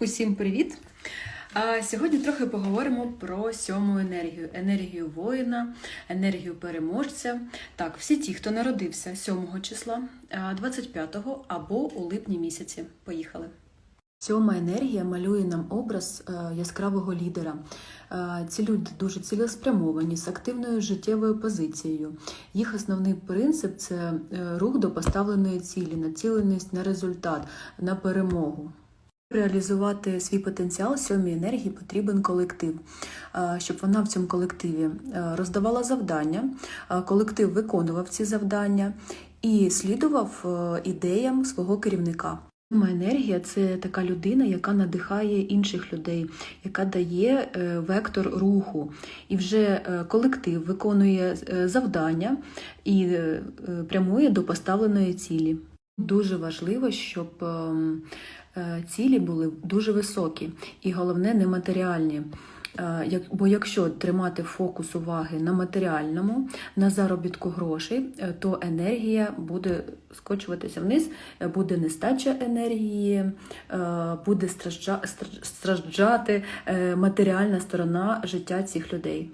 Усім привіт! Сьогодні трохи поговоримо про сьому енергію: енергію воїна, енергію переможця. Так, всі ті, хто народився 7 числа, а, 25-го або у липні місяці. Поїхали. Сьома енергія малює нам образ е, яскравого лідера. Е, Ці люди дуже цілеспрямовані, з активною життєвою позицією. Їх основний принцип це е, рух до поставленої цілі, націленість на результат, на перемогу. Реалізувати свій потенціал сьомій енергії потрібен колектив, щоб вона в цьому колективі е, роздавала завдання, колектив виконував ці завдання і слідував е, ідеям свого керівника. Сьома енергія це така людина, яка надихає інших людей, яка дає е, вектор руху. І вже колектив виконує завдання і прямує до поставленої цілі. Дуже важливо, щоб ем, цілі були дуже високі і головне нематеріальні. Е, Бо якщо тримати фокус уваги на матеріальному, на заробітку грошей, е, то енергія буде скочуватися вниз, е, буде нестача енергії, е, буде страждати е, матеріальна сторона життя цих людей.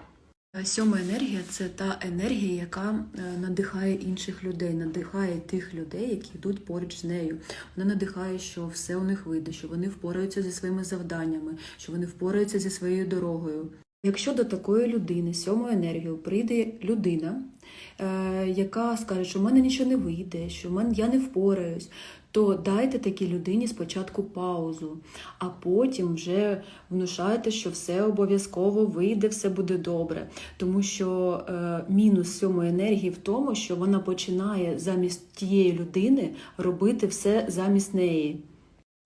Е, Сьома енергія це та енергія, яка е, надихає інших людей, надихає тих людей, які йдуть поруч з нею. Вона надихає, що все у них вийде, що вони впораються зі своїми завданнями, що вони впораються зі своєю дорогою. Якщо до такої людини, сьомою енергією, прийде людина, яка скаже, що в мене нічого не вийде, що в мене я не впораюсь, то дайте такій людині спочатку паузу, а потім вже внушайте, що все обов'язково вийде, все буде добре. Тому що е, мінус сьомої енергії в тому, що вона починає замість тієї людини робити все замість неї.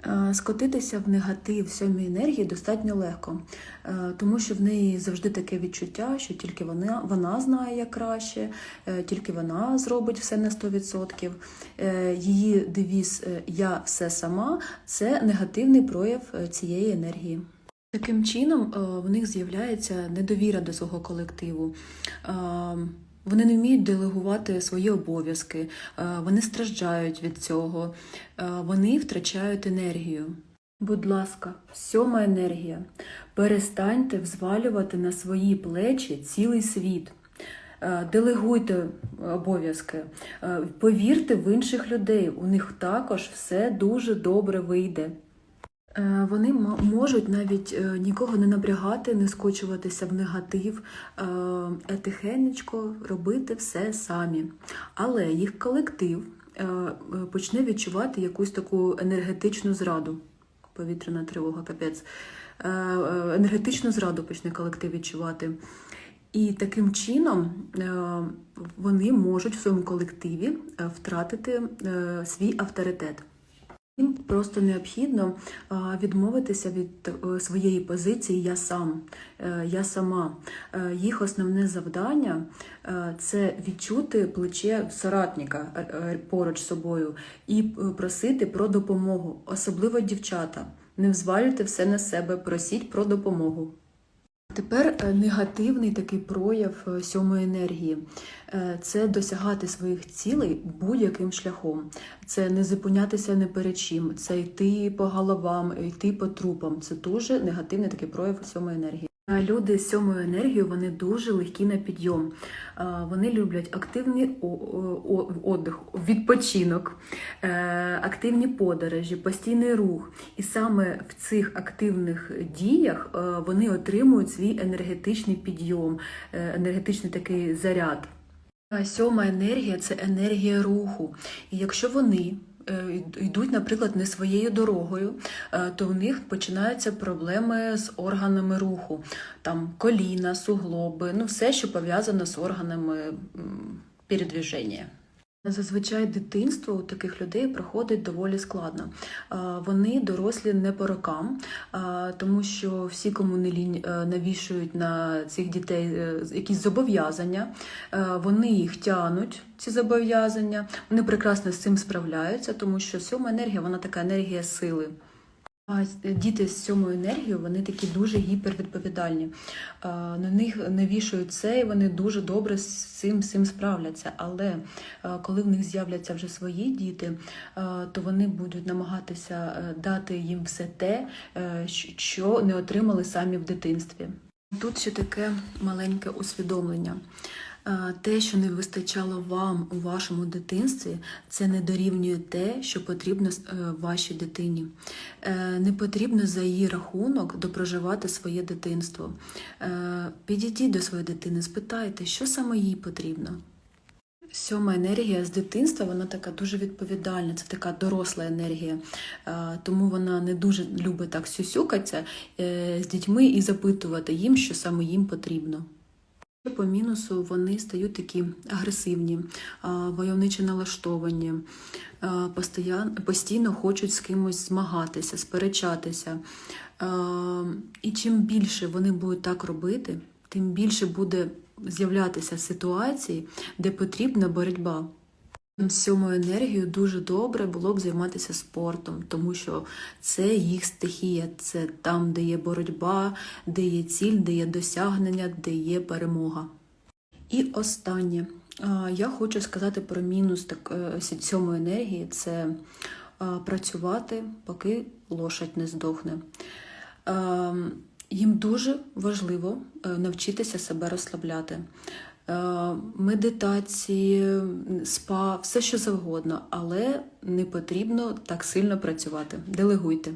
Е, Скотитися в негатив сьомій енергії достатньо легко, е, тому що в неї завжди таке відчуття, що тільки вона, вона знає як краще, е, тільки вона зробить все на 100%. Е, Її девіз Я все сама це негативний прояв цієї енергії. Таким чином в них з'являється недовіра до свого колективу. Вони не вміють делегувати свої обов'язки, е, вони страждають від цього, е, вони втрачають енергію. Будь ласка, сьома енергія. Перестаньте взвалювати на свої плечі цілий світ. Е, Делегуйте обов'язки, повірте в інших людей. У них також все дуже добре вийде. Е, Вони можуть навіть е, нікого не напрягати, не скочуватися в негатив, е, тихенечко робити все самі. Але їх колектив почне відчувати якусь таку енергетичну зраду. Повітряна тривога, капець. Енергетичну зраду почне колектив відчувати. І таким чином вони можуть в своєму колективі втратити свій авторитет. Їм просто необхідно відмовитися від е, своєї позиції я сам, е, я сама. Е, Їх основне завдання це відчути плече соратника поруч з собою і просити про допомогу, особливо дівчата. Не взвалюйте все на себе, просіть про допомогу. Тепер е, негативний такий прояв е, сьомої енергії Е, це досягати своїх цілей будь-яким шляхом. Це не зупинятися не перед чим, це йти по головам, йти по трупам. Це дуже негативний такий прояв сьомої енергії. Е, Люди з сьомою енергією вони дуже легкі на підйом. Е, Вони люблять активний отдих, відпочинок, е, активні подорожі, постійний рух. І саме в цих активних діях вони отримують свій енергетичний підйом, енергетичний такий заряд. Сьома енергія це енергія руху. І якщо вони йдуть, наприклад, не своєю дорогою, е, то в них починаються проблеми з органами руху, там коліна, суглоби, ну все, що пов'язано з органами передвіження. Зазвичай дитинство у таких людей проходить доволі складно. Вони дорослі не по рокам, тому що всі, кому не лінь, е, навішують на цих дітей е, якісь зобов'язання. Е, Вони їх тянуть, ці зобов'язання. Вони прекрасно з цим справляються, тому що сьома енергія вона така енергія сили. С- Діти з сьомою енергією, вони такі дуже гіпервідповідальні. На них навішують це, і вони дуже добре з цим всім справляться. Але коли в них з'являться вже свої діти, то вони будуть намагатися е, дати їм все те, е, що не отримали самі в дитинстві. Тут ще таке маленьке усвідомлення. Те, що не вистачало вам у вашому дитинстві, це не дорівнює те, що потрібно е, вашій дитині. Е, Не потрібно за її рахунок допроживати своє дитинство. Е, Підійдіть до своєї дитини, спитайте, що саме їй потрібно. Сьома енергія з дитинства, вона така дуже відповідальна, це така доросла енергія, тому вона не дуже любить так сюсюкатися з дітьми і запитувати їм, що саме їм потрібно. По мінусу вони стають такі агресивні, войовниче налаштовані, постійно хочуть з кимось змагатися, сперечатися. І чим більше вони будуть так робити, тим більше буде з'являтися ситуацій, де потрібна боротьба. З сьомою енергією дуже добре було б займатися спортом, тому що це їх стихія, це там, де є боротьба, де є ціль, де є досягнення, де є перемога. І останнє. Я хочу сказати про мінус так, е, сьомої енергії це працювати, поки лошадь не здохне. Е, Їм дуже важливо е, навчитися себе розслабляти. Е, Медитації, спа, все що завгодно, але не потрібно так сильно працювати. Делегуйте.